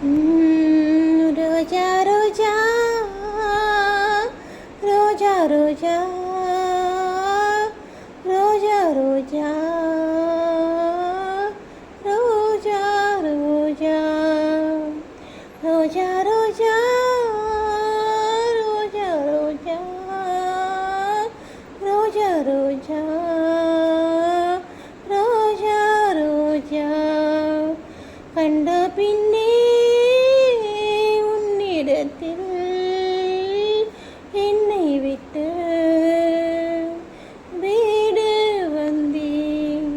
ம், ரோஜா ரோஜா ரோஜா ரோஜா ரோஜா ரோஜா ரோஜா ரோஜா ரோஜா உன்னிடத்தில் என்னை விட்டு வீடு வந்தேன்.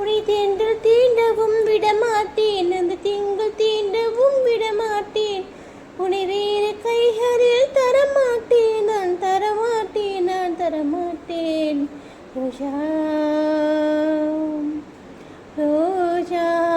உனை தென்றல் தீண்டவும் விடமாட்டேன் அந்த திங்கள் தீண்டவும் விடமாட்டேன். உன்னை வேறு கைகளில் தரமாட்டேன் நான் தரமாட்டேன் நான் தரமாட்டேன். ரோஜா ரோஜா.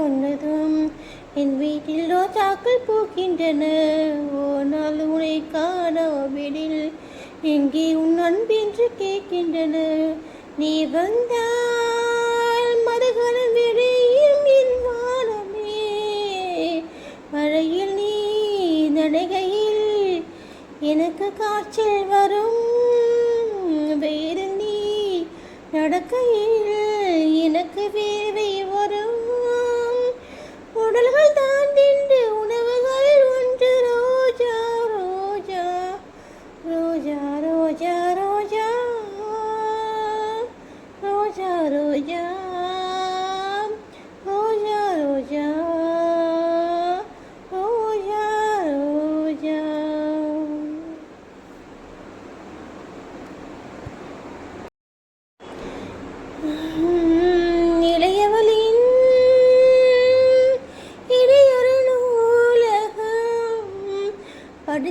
சொன்னதும் என் வீட்டில் ரோஜாக்கள் பூக்கின்றன. ஓ நாள் உனை காணாவிடில் எங்கே உன் அன்பென்று கேட்கின்றன. நீ வந்தால் மதகரம் விடையும் என் வானமே. மழையில் நீ நடைகையில் எனக்கு காய்ச்சல் வரும். வேறு நீ நடக்கையில்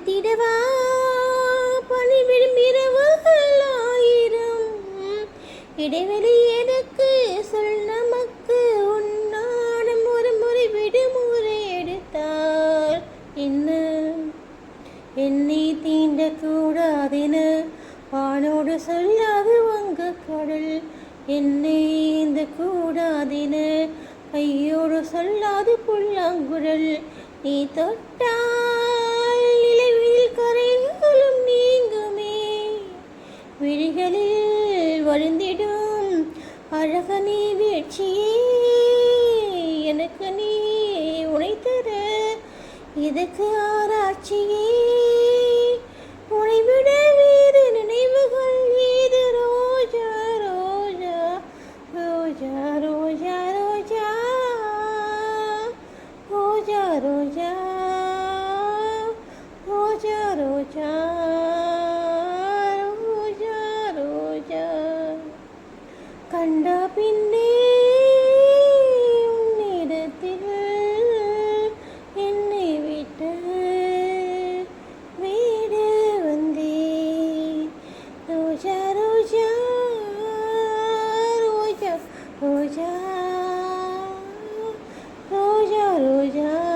படுத்திடவா பணி விரும்பிரவாயிரம் இடைவெளி எனக்கு சொல் நமக்கு உன்னாடம் ஒரு முறை விடுமுறை எடுத்தால் என்ன என்னை தீண்டக்கூடாதென வானோடு சொல்லாது வங்க கடல். என்னை இந்த கூடாதென கையோடு சொல்லாது புல்லாங்குழல். நீ தொட்டா விழிகளில் வழிந்திடும் அழகனே வீழ்ச்சியே எனக்கு நீ உனைத்தர இதுக்கு ஆராய்ச்சியே जा